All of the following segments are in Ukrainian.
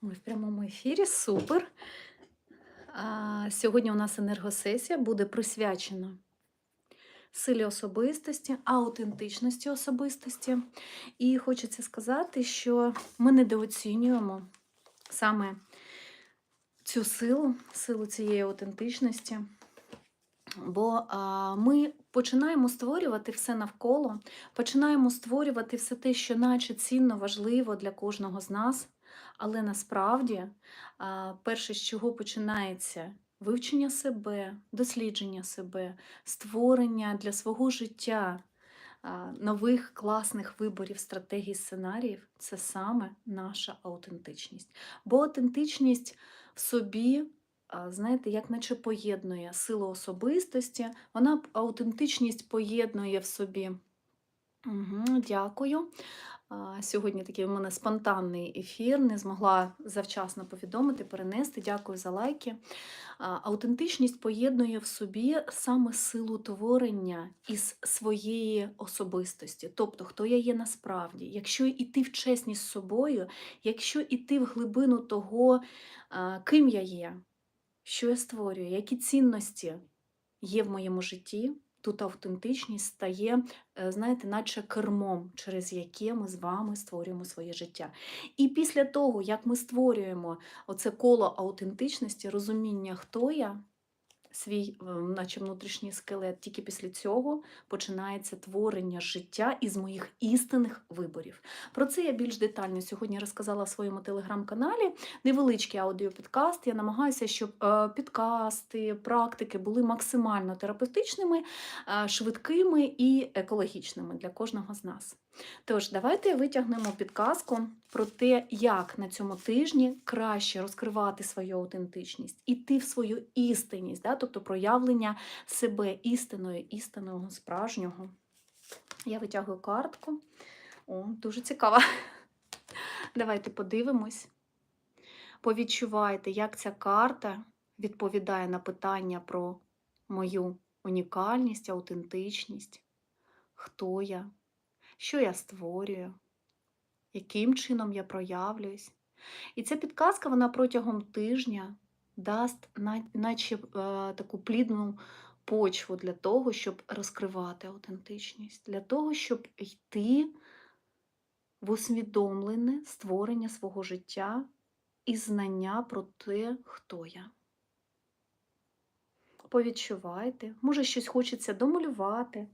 Ми в прямому ефірі. Супер. А, Сьогодні у нас енергосесія буде присвячена силі особистості, аутентичності особистості. І хочеться сказати, що ми недооцінюємо саме цю силу, силу цієї аутентичності. Бо а, ми починаємо створювати все навколо, починаємо створювати все те, що наче цінно важливо для кожного з нас. Але насправді, перше, з чого починається вивчення себе, дослідження себе, створення для свого життя нових класних виборів, стратегій, сценаріїв це саме наша аутентичність. Бо аутентичність в собі знаєте, як наче поєднує силу особистості, вона аутентичність поєднує в собі. Угу, дякую. Сьогодні такий у мене спонтанний ефір, не змогла завчасно повідомити, перенести. Дякую за лайки. Аутентичність поєднує в собі саме силу творення із своєї особистості, тобто хто я є насправді. Якщо йти в чесність з собою, якщо йти в глибину того, ким я є, що я створюю, які цінності є в моєму житті, тут автентичність стає, е, знаєте, наче кермом, через яке ми з вами створюємо своє життя. І після того, як ми створюємо оце коло аутентичності, розуміння, хто я, свій, е, наче внутрішній скелет, тільки після цього починається творення життя із моїх істинних виборів. Про це я більш детально сьогодні розказала в своєму телеграм-каналі. Невеличкий аудіопідкаст. Я намагаюся, щоб е, підкасти, практики були максимально терапевтичними, е, швидкими і екологічними для кожного з нас. Тож, давайте витягнемо підказку про те, як на цьому тижні краще розкривати свою аутентичність, іти в свою істинність, да? тобто проявлення себе істиною, істинного справжнього. Я витягую картку. О, дуже цікаво. Давайте подивимось. Повідчувайте, як ця карта відповідає на питання про мою унікальність, аутентичність, хто я, що я створюю, яким чином я проявлююсь. І ця підказка вона протягом тижня дасть наче е, таку плідну почву для того, щоб розкривати аутентичність, для того, щоб йти в усвідомлене створення свого життя і знання про те, хто я. Повідчувайте, може, щось хочеться домалювати,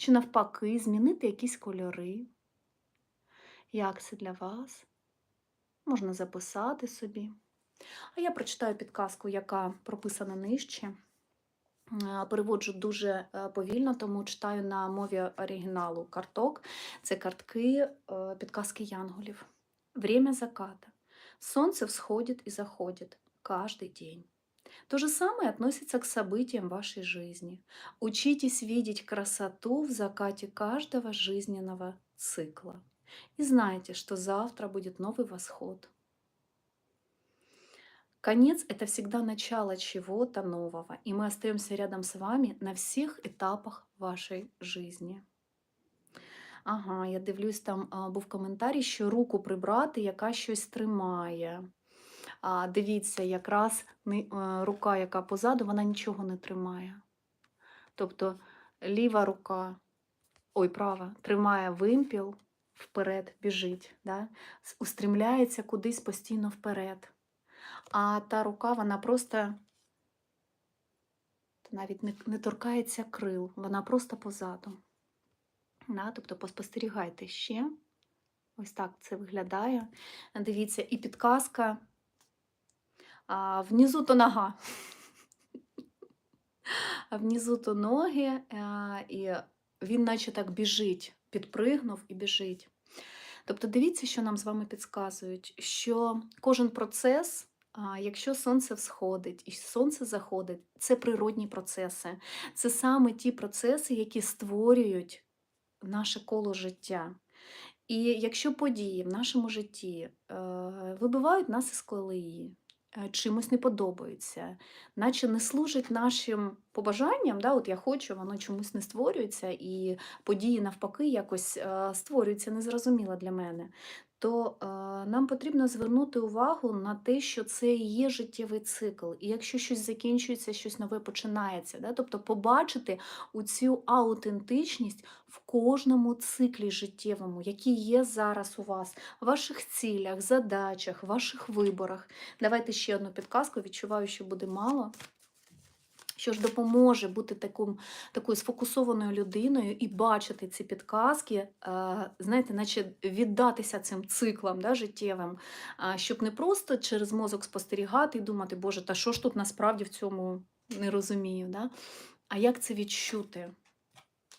чи навпаки, змінити якісь кольори. Як це для вас? Можна записати собі. А я прочитаю підказку, яка прописана нижче. Е, Переводжу дуже е, повільно, тому читаю на мові оригіналу карток. Це картки е, підказки янголів. Время заката. Солнце всходит и заходит каждый день. То же самое относится к событиям вашей жизни. Учитесь видеть красоту в закате каждого жизненного цикла. И знайте, что завтра будет новый восход. Конец – это всегда начало чего-то нового, и мы остаемся рядом с вами на всех этапах вашей жизни. Ага, я дивлюсь, там а, був коментарій, що руку прибрати, яка щось тримає. Дивіться, якраз е, рука, яка позаду, вона нічого не тримає. Тобто ліва рука, ой, права, тримає вимпіл, вперед біжить, да? устремляється кудись постійно вперед. А та рука, вона просто навіть не, не торкається крил, вона просто позаду. Да? Тобто поспостерігайте ще. Ось так це виглядає. Дивіться, і підказка. А, внизу то нога. А внизу то ноги, і він наче так біжить, підпригнув і біжить. Тобто дивіться, що нам з вами підказують, що кожен процес, якщо сонце всходить і сонце заходить, це природні процеси. Це саме ті процеси, які створюють наше коло життя. І якщо події в нашому житті е, вибивають нас із колеї, е, чимось не подобаються, наче не служить нашим побажанням, да, от я хочу, воно чомусь не створюється, і події навпаки якось е, створюються незрозуміло для мене, то нам потрібно звернути увагу на те, що це є життєвий цикл. І якщо щось закінчується, щось нове починається. Да? Тобто побачити у цю аутентичність в кожному циклі життєвому, який є зараз у вас, в ваших цілях, задачах, ваших виборах. Давайте ще одну підказку. Відчуваю, що буде мало. Що ж допоможе бути таким, такою сфокусованою людиною і бачити ці підказки, е, знаєте, наче віддатися цим циклам да, життєвим, щоб не просто через мозок спостерігати і думати, Боже, та що ж тут насправді в цьому не розумію, да? а як це відчути?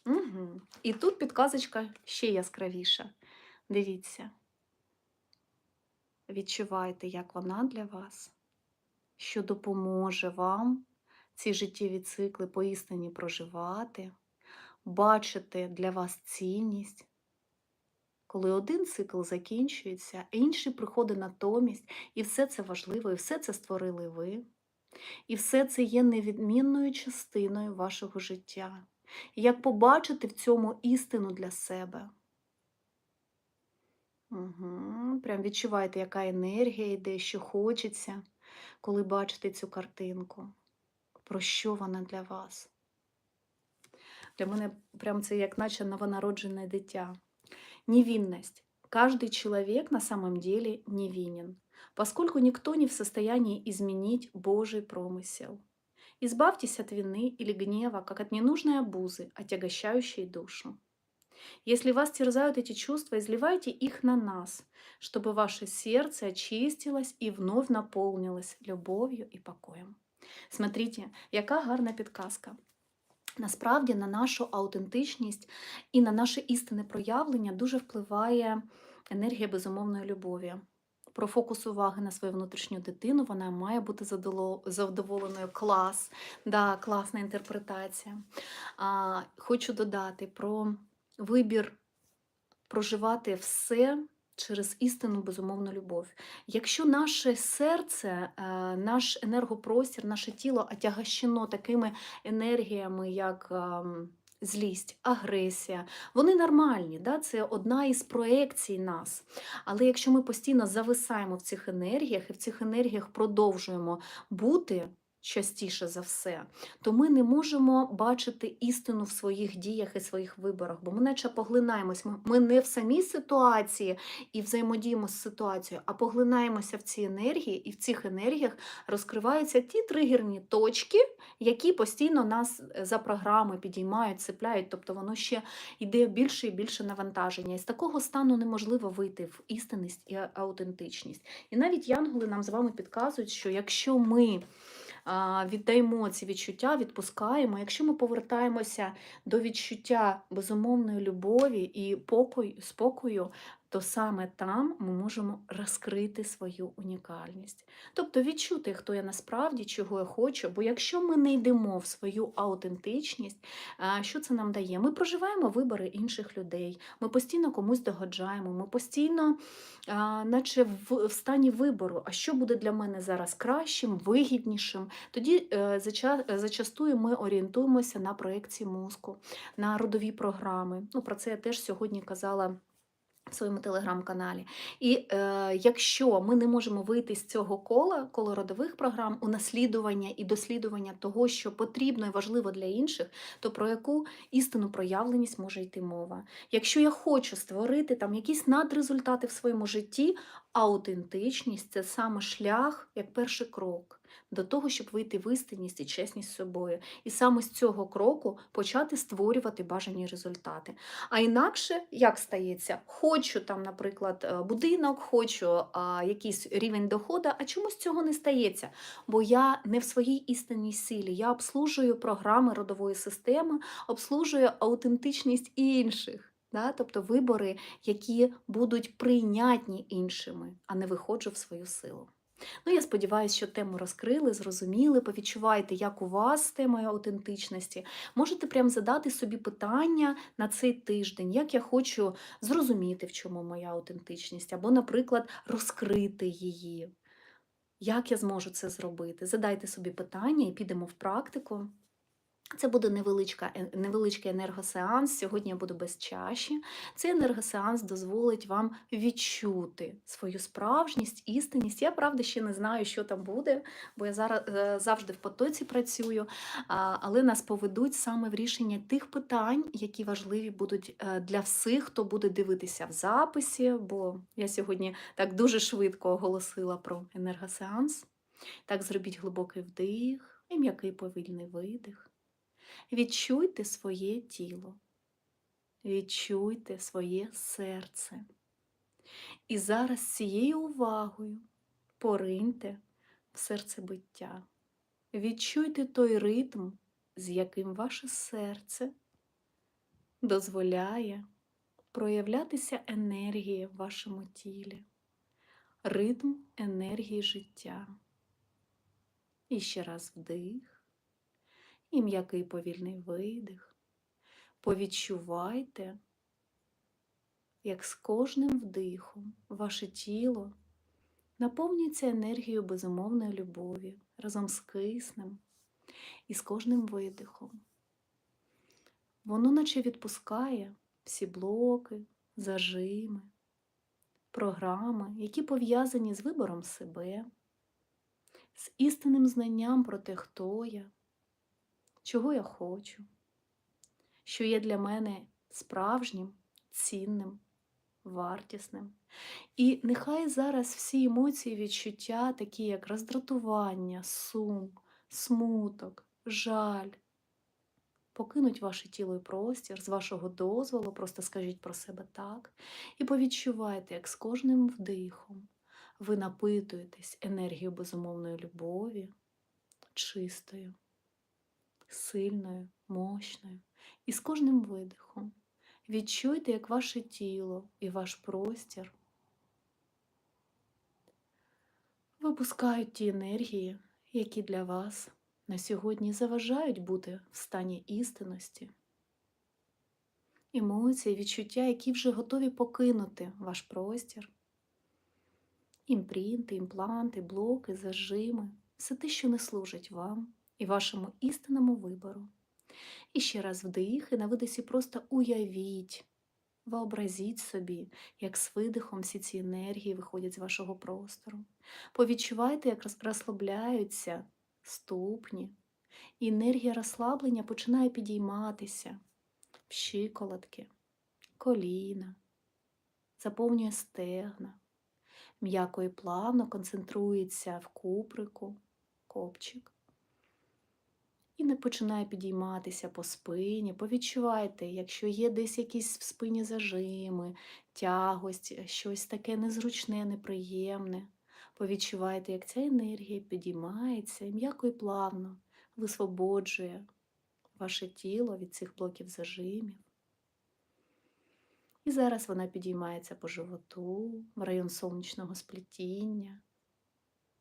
Угу. І тут підказочка ще яскравіша. Дивіться. Відчувайте, як вона для вас, що допоможе вам ці життєві цикли поістині проживати, бачити для вас цінність. Коли один цикл закінчується, інший приходить натомість, і все це важливо, і все це створили ви. І все це є невідмінною частиною вашого життя. І як побачити в цьому істину для себе? Угу. Прям відчуваєте, яка енергія йде, що хочеться, коли бачите цю картинку. Про що вона для вас? Для мене прям це як наче новонародженное дитя. Невинность. Каждый человек на самом деле невинен, поскольку никто не в состоянии изменить Божий промысел. Избавьтесь от вины или гнева, как от ненужной обузы, отягощающей душу. Если вас терзают эти чувства, изливайте их на нас, чтобы ваше сердце очистилось и вновь наполнилось любовью и покоем. Смотрите, яка гарна підказка. Насправді на нашу аутентичність і на наше істинне проявлення дуже впливає енергія безумовної любові. Про фокус уваги на свою внутрішню дитину вона має бути задоволеною. Клас, да, класна інтерпретація. А, хочу додати про вибір проживати все через істинну безумовну любов. Якщо наше серце, е, наш енергопростір, наше тіло отягощено такими енергіями, як ем, злість, агресія, вони нормальні, да? це одна із проекцій нас. Але якщо ми постійно зависаємо в цих енергіях і в цих енергіях продовжуємо бути. Частіше за все, то ми не можемо бачити істину в своїх діях і своїх виборах, бо ми наче поглинаємось. Ми, не в самій ситуації і взаємодіємо з ситуацією, а поглинаємося в ці енергії, і в цих енергіях розкриваються ті тригерні точки, які постійно нас е, за програми підіймають, цепляють, тобто воно ще йде більше і більше навантаження. І з такого стану неможливо вийти в істинність і аутентичність. І навіть янголи нам з вами підказують, що якщо ми віддаємо ці відчуття, відпускаємо. Якщо ми повертаємося до відчуття безумовної любові і покою, спокою, то саме там ми можемо розкрити свою унікальність. Тобто відчути, хто я насправді, чого я хочу. Бо якщо ми не йдемо в свою аутентичність, що це нам дає? Ми проживаємо вибори інших людей, ми постійно комусь догоджаємо, ми постійно, наче в, в стані вибору, а що буде для мене зараз кращим, вигіднішим. Тоді е, зачастую ми орієнтуємося на проекції мозку, на родові програми. Ну, про це я теж сьогодні казала. В своєму телеграм-каналі. І е, якщо ми не можемо вийти з цього кола, коло родових програм, унаслідування і дослідування того, що потрібно і важливо для інших, то про яку істинну проявленість може йти мова? Якщо я хочу створити там якісь надрезультати в своєму житті, аутентичність це саме шлях, як перший крок до того, щоб вийти в істинність і чесність з собою. І саме з цього кроку почати створювати бажані результати. А інакше як стається? Хочу там, наприклад, е, будинок, хочу а, якийсь рівень доходу, а чомусь цього не стається. Бо я не в своїй істинній силі. Я обслужую програми родової системи, обслужую аутентичність інших. Да? Тобто вибори, які будуть прийнятні іншими, а не виходжу в свою силу. Ну, я сподіваюся, що тему розкрили, зрозуміли, повідчуваєте, як у вас з темою аутентичності. Можете прям задати собі питання на цей тиждень, як я хочу зрозуміти, в чому моя аутентичність, або, наприклад, розкрити її. Як я зможу це зробити? Задайте собі питання і підемо в практику. Це буде невеличка, невеличкий енергосеанс. Сьогодні я буду без чаші. Цей енергосеанс дозволить вам відчути свою справжність, істинність. Я правда ще не знаю, що там буде, бо я зараз е, завжди в потоці працюю, але нас поведуть саме в рішення тих питань, які важливі будуть е, для всіх, хто буде дивитися в записі. Бо я сьогодні так дуже швидко оголосила про енергосеанс. Так, зробіть глибокий вдих і м'який повільний видих. Відчуйте своє тіло, відчуйте своє серце. І зараз цією увагою пориньте в серцебиття. Відчуйте той ритм, з яким ваше серце дозволяє проявлятися енергії в вашому тілі, ритм енергії життя. І ще раз вдих і м'який повільний видих. Повідчувайте, як з кожним вдихом ваше тіло наповнюється енергією безумовної любові разом з киснем і з кожним видихом. Воно наче відпускає всі блоки, зажими, програми, які пов'язані з вибором себе, з істинним знанням про те, хто я чого я хочу, що є для мене справжнім, цінним, вартісним. І нехай зараз всі емоції, відчуття, такі як роздратування, сум, смуток, жаль, покинуть ваше тіло і простір з вашого дозволу, просто скажіть про себе так, і повідчувайте, як з кожним вдихом ви напитуєтесь енергією безумовної любові, чистою сильною, мощною. І з кожним видихом відчуйте, як ваше тіло і ваш простір випускають ті енергії, які для вас на сьогодні заважають бути в стані істинності. Емоції, відчуття, які вже готові покинути ваш простір. Імпринти, імпланти, блоки, зажими, все те, що не служить вам і вашому істинному вибору. І ще раз вдих, і на видисі просто уявіть, вообразіть собі, як з видихом всі ці енергії виходять з вашого простору. Повідчувайте, як розслабляються ступні, і енергія розслаблення починає підійматися щиколотки, коліна, заповнює стегна, м'яко і плавно концентрується в куприку, копчик і не починає підійматися по спині. Повідчувайте, якщо є десь якісь в спині зажими, тягость, щось таке незручне, неприємне. Повідчувайте, як ця енергія підіймається і м'яко і плавно висвободжує ваше тіло від цих блоків зажимів. І зараз вона підіймається по животу, в район сонячного сплетіння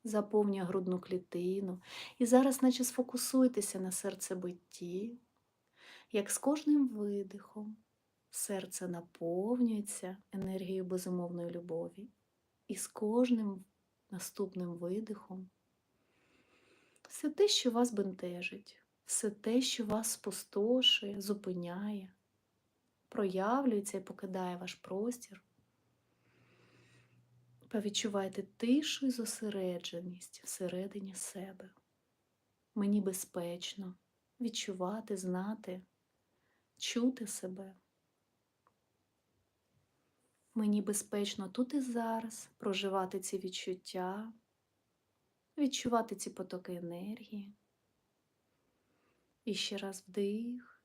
заповнює грудну клітину. І зараз, наче сфокусуйтеся на серцебитті, як з кожним видихом серце наповнюється енергією безумовної любові, і з кожним наступним видихом все те, що вас бентежить, все те, що вас спустошує, зупиняє, проявлюється і покидає ваш простір. Повідчувайте тишу і зосередженість всередині себе. Мені безпечно відчувати, знати, чути себе. Мені безпечно тут і зараз проживати ці відчуття, відчувати ці потоки енергії. І ще раз вдих,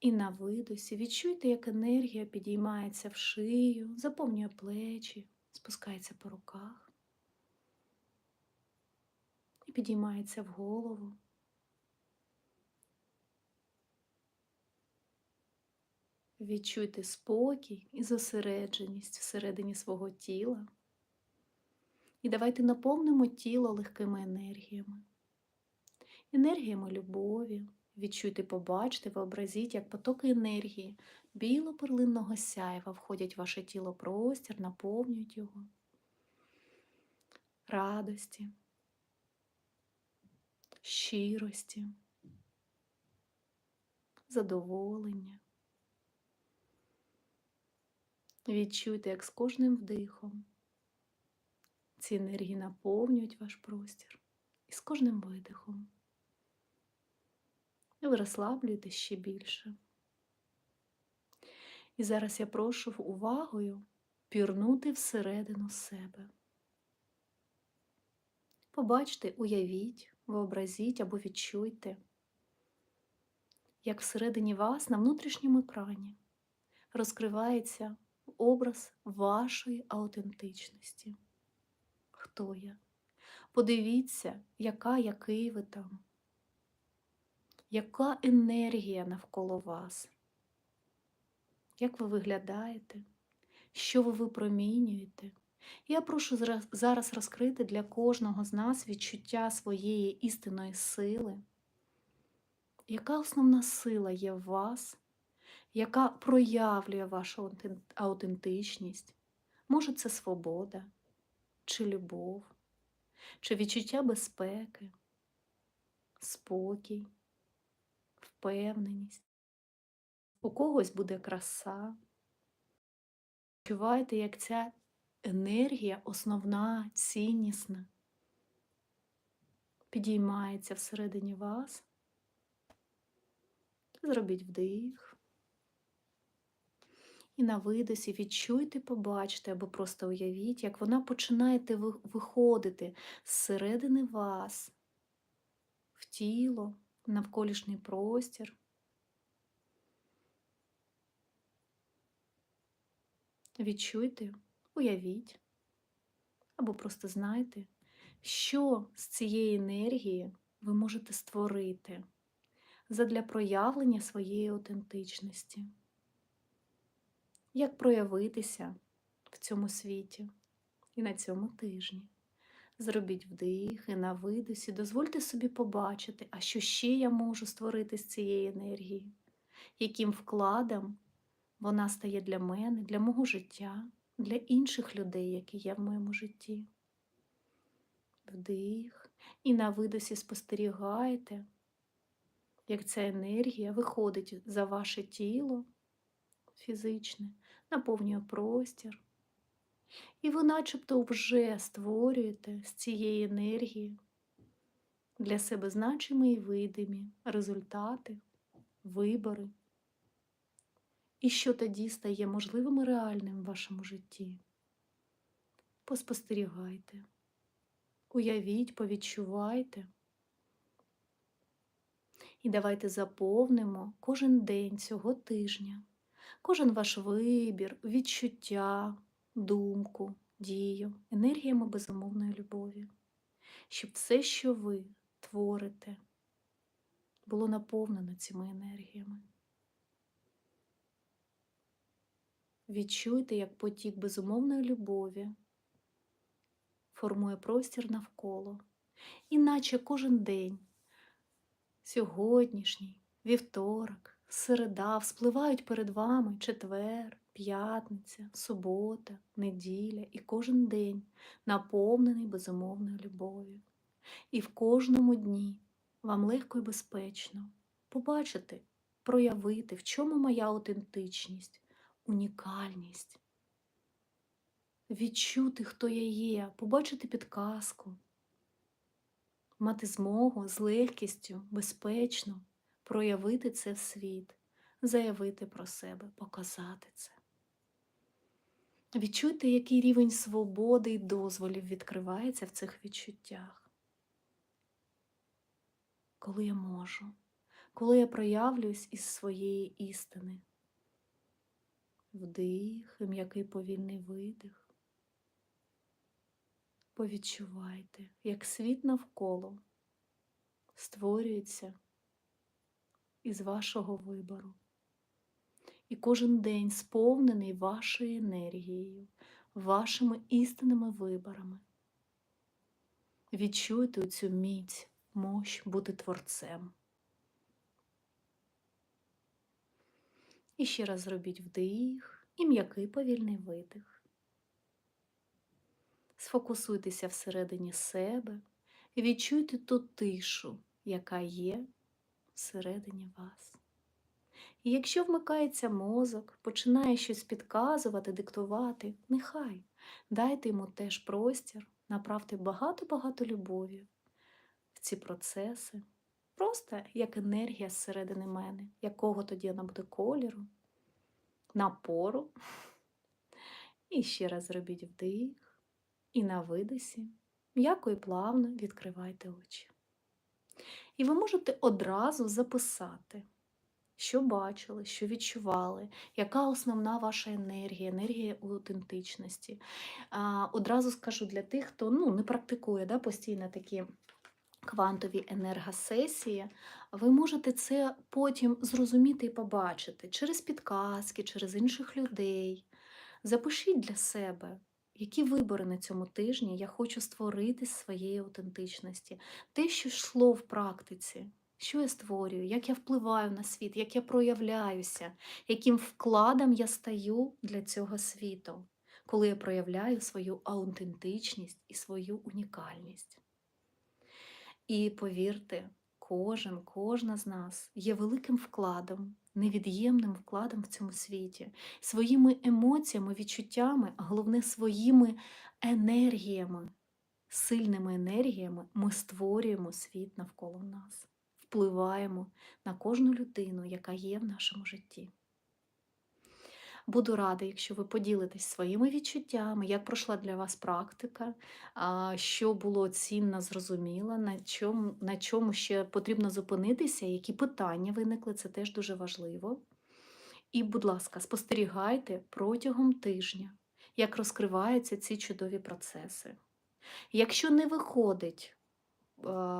і на видосі відчуйте, як енергія підіймається в шию, заповнює плечі спускається по руках і підіймається в голову. Відчуйте спокій і зосередженість всередині свого тіла. І давайте наповнимо тіло легкими енергіями, енергіями любові. Відчуйте, побачте, вообразіть, як потоки енергії біло-перлинного сяйва входять в ваше тіло простір, наповнюють його, радості, щирості, задоволення. Відчуйте, як з кожним вдихом ці енергії наповнюють ваш простір і з кожним видихом. Ви розслаблюєтесь ще більше. І зараз я прошу увагою пірнути всередину себе. Побачте, уявіть, вообразіть або відчуйте, як всередині вас на внутрішньому екрані розкривається образ вашої аутентичності. Хто я? Подивіться, яка, який ви там, яка енергія навколо вас, як ви виглядаєте, що ви випромінюєте. Я прошу зараз розкрити для кожного з нас відчуття своєї істинної сили. Яка основна сила є в вас, яка проявлює вашу аутентичність? Може, це свобода, чи любов, чи відчуття безпеки, спокій, впевненість. У когось буде краса. Відчувайте, як ця енергія основна, ціннісна, підіймається всередині вас. Зробіть вдих. І на видосі відчуйте, побачте або просто уявіть, як вона починає виходити зсередини вас, в тіло, в навколишній простір. Відчуйте, уявіть, або просто знайте, що з цієї енергії ви можете створити задля проявлення своєї аутентичності. Як проявитися в цьому світі і на цьому тижні? Зробіть вдих і на видосі, дозвольте собі побачити, а що ще я можу створити з цієї енергії, яким вкладом вона стає для мене, для мого життя, для інших людей, які є в моєму житті. Вдих і на видосі спостерігайте, як ця енергія виходить за ваше тіло фізичне, наповнює простір. І ви начебто вже створюєте з цієї енергії для себе значимі і видимі результати, вибори. І що тоді стає можливим і реальним в вашому житті? Поспостерігайте, уявіть, повідчувайте. І давайте заповнимо кожен день цього тижня, кожен ваш вибір, відчуття, думку, дію, енергіями безумовної любові, щоб все, що ви творите, було наповнено цими енергіями. Відчуйте, як потік безумовної любові формує простір навколо, іначе кожен день, сьогоднішній, вівторок, середа вспливають перед вами четвер, п'ятниця, субота, неділя і кожен день наповнений безумовною любов'ю. І в кожному дні вам легко і безпечно побачити, проявити, в чому моя аутентичність унікальність, відчути, хто я є, побачити підказку, мати змогу з легкістю, безпечно проявити це в світ, заявити про себе, показати це. Відчуйте, який рівень свободи і дозволів відкривається в цих відчуттях. Коли я можу, коли я проявлюсь із своєї істини вдих і м'який повільний видих. Повідчувайте, як світ навколо створюється із вашого вибору. І кожен день сповнений вашою енергією, вашими істинними виборами. Відчуйте цю міць, мощ бути творцем. І ще раз зробіть вдих і м'який повільний видих. Сфокусуйтеся всередині себе і відчуйте ту тишу, яка є всередині вас. І якщо вмикається мозок, починає щось підказувати, диктувати, нехай дайте йому теж простір, направте багато-багато любові в ці процеси, просто як енергія зсередини мене, якого тоді вона буде кольору, напору. І ще раз зробіть вдих, і на видисі м'яко і плавно відкривайте очі. І ви можете одразу записати, що бачили, що відчували, яка основна ваша енергія, енергія аутентичності. А, Одразу скажу для тих, хто ну, не практикує да, постійно такі квантові енергосесії, ви можете це потім зрозуміти і побачити через підказки, через інших людей. Запишіть для себе, які вибори на цьому тижні я хочу створити з своєї аутентичності, те, що йшло в практиці, що я створюю, як я впливаю на світ, як я проявляюся, яким вкладом я стаю для цього світу, коли я проявляю свою аутентичність і свою унікальність. І повірте, кожен, кожна з нас є великим вкладом, невід'ємним вкладом в цьому світі, своїми емоціями, відчуттями, а головне своїми енергіями, сильними енергіями ми створюємо світ навколо нас, впливаємо на кожну людину, яка є в нашому житті. Буду рада, якщо ви поділитесь своїми відчуттями, як пройшла для вас практика, що було цінно, зрозуміло, на чому, на чому ще потрібно зупинитися, які питання виникли, це теж дуже важливо. І, будь ласка, спостерігайте протягом тижня, як розкриваються ці чудові процеси. Якщо не виходить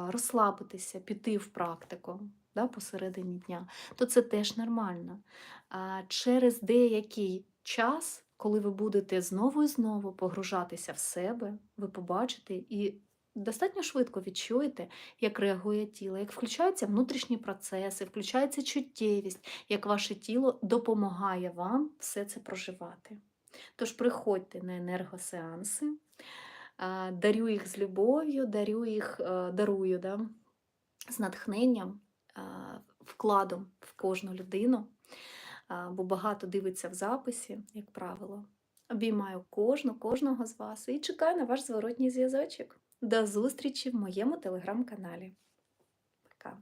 розслабитися, піти в практику да, посередині дня, то це теж нормально. Через деякий час, коли ви будете знову і знову погружатися в себе, ви побачите і достатньо швидко відчуєте, як реагує тіло, як включаються внутрішні процеси, включається чуттєвість, як ваше тіло допомагає вам все це проживати. Тож приходьте на енергосеанси, дарю їх з любов'ю, дарю їх, е, дарую да, з натхненням, вкладом в кожну людину, бо багато дивиться в записі, як правило. Обіймаю кожну, кожного з вас і чекаю на ваш зворотній зв'язочок. До зустрічі в моєму телеграм-каналі. Пока!